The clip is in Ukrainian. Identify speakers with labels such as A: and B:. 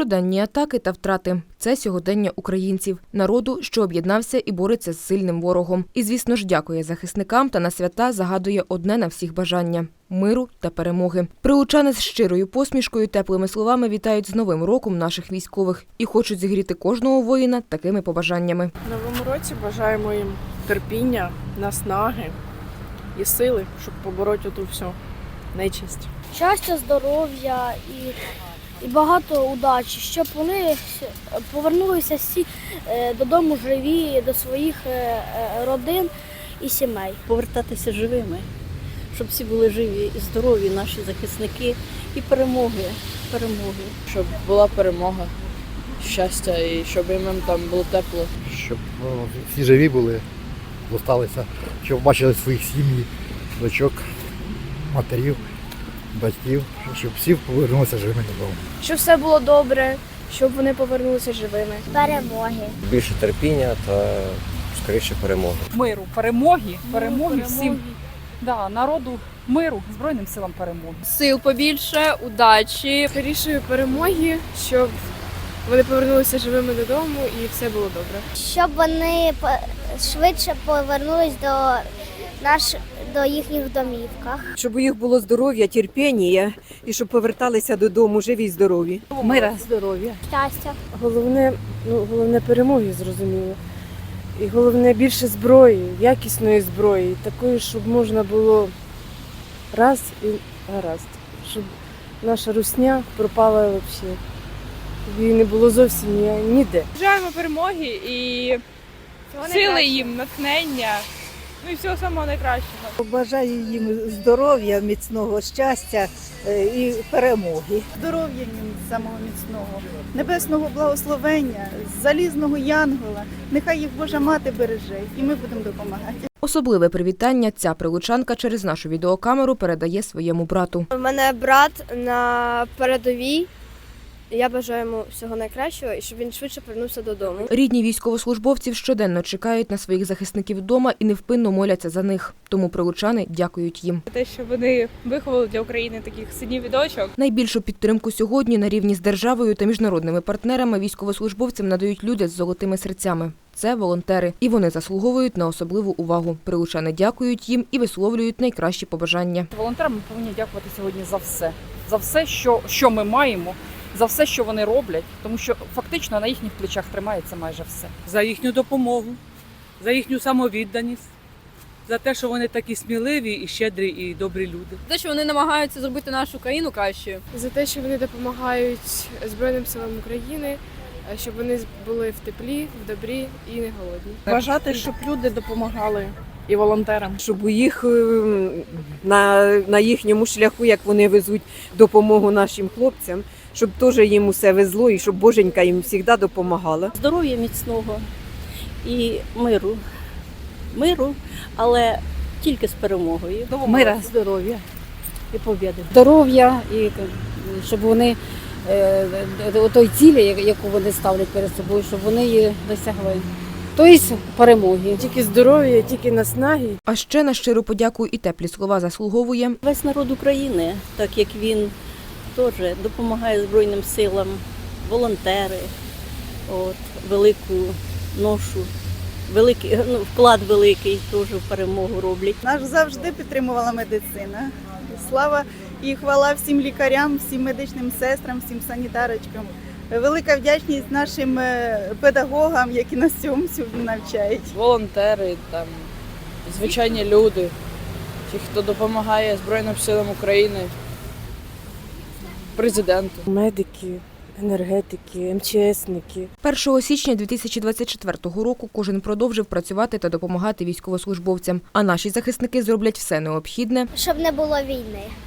A: Щоденні атаки та втрати це сьогодення українців, народу, що об'єднався і бореться з сильним ворогом. І, звісно ж, дякує захисникам та на свята загадує одне на всіх бажання миру та перемоги. Прилучани з щирою посмішкою, теплими словами вітають з новим роком наших військових і хочуть зігріти кожного воїна такими побажаннями.
B: Новому році бажаємо їм терпіння, наснаги і сили, щоб побороти оту всю нечисть.
C: щастя, здоров'я і, і багато удачі, щоб вони повернулися всі е, додому живі, до своїх е, е, родин і сімей.
D: повертатися живими, щоб всі були живі і здорові, наші захисники, і перемоги, перемоги.
B: Щоб була перемога, щастя і щоб їм там було тепло.
E: щоб ну, всі живі були, зосталися, щоб бачили своїх сім'ї, дочок, матерів, батьків, щоб всі повернулися живими додому.
F: щоб все було добре, щоб вони повернулися живими.
C: Перемоги.
G: більше терпіння та скоріше перемоги.
H: миру, перемоги, перемоги всім да, народу, миру, Збройним силам перемоги.
F: Сил побільше, удачі. Скорішої перемоги, щоб вони повернулися живими додому і все було добре.
C: Щоб вони швидше повернулись до наш до їхніх домівках.
I: щоб у їх було здоров'я, терпіння і щоб поверталися додому живі й здорові.
D: Мира, здоров'я.
C: Щастя.
B: Головне, ну головне перемоги, зрозуміло. І головне більше зброї, якісної зброї, такої, щоб можна було раз і гаразд, щоб наша русня пропала взагалі. Її не було зовсім ні- ніде.
F: Бажаємо перемоги і сили їм, натхнення, ну і всього самого найкращого.
I: Бажаю їм здоров'я, міцного щастя е, і перемоги.
J: здоров'я їм самого міцного, небесного благословення, залізного янгола. Нехай їх Божа мати береже, і ми будемо допомагати.
A: Особливе привітання ця прилучанка через нашу відеокамеру передає своєму брату.
F: У мене брат на передовій. Я бажаю йому всього найкращого і щоб він швидше повернувся додому.
A: Рідні військовослужбовців щоденно чекають на своїх захисників вдома і невпинно моляться за них. Тому прилучани дякують їм.
F: Те, що вони виховали для України таких синів і дочок.
A: Найбільшу підтримку сьогодні на рівні з державою та міжнародними партнерами військовослужбовцям надають люди з золотими серцями. Це волонтери, і вони заслуговують на особливу увагу. Прилучани дякують їм і висловлюють найкращі побажання.
H: Волонтерам ми повинні дякувати сьогодні за все, за все, що, що ми маємо, за все, що вони роблять, тому що фактично на їхніх плечах тримається майже все.
K: за їхню допомогу, за їхню самовідданість, за те, що вони такі сміливі і щедрі і добрі люди.
F: Те, що вони намагаються зробити нашу країну кращою. За те, що вони допомагають Збройним силам України, щоб вони були в теплі, в добрі і не голодні.
B: Бажати, щоб люди допомагали і волонтерам.
I: Щоб у їх е, на, на їхньому шляху, як вони везуть допомогу нашим хлопцям, щоб теж їм усе везло і щоб Боженька їм завжди допомагала.
D: Здоров'я міцного і миру. Миру, але тільки з перемогою. Мира, здоров'я і побіди. Здоров'я і щоб вони е, той цілі, яку вони ставлять перед собою, щоб вони її досягли. Тобто перемоги.
B: Тільки здоров'я, тільки наснаги,
A: А ще на щиру подяку і теплі слова заслуговує
D: Весь народ України, так як він теж допомагає Збройним силам, волонтери, от, велику ношу, великий ну, вклад великий теж в перемогу роблять.
J: Нас завжди підтримувала медицина. Слава і хвала всім лікарям, всім медичним сестрам, всім санітарочкам. Велика вдячність нашим е, педагогам, які нас цьому сьогодні навчають.
B: волонтери, там, звичайні люди, ті, хто допомагає Збройним силам України, президенту. Медики, енергетики, МЧСники.
A: 1 січня 2024 року. Кожен продовжив працювати та допомагати військовослужбовцям. А наші захисники зроблять все необхідне,
C: Щоб не було війни.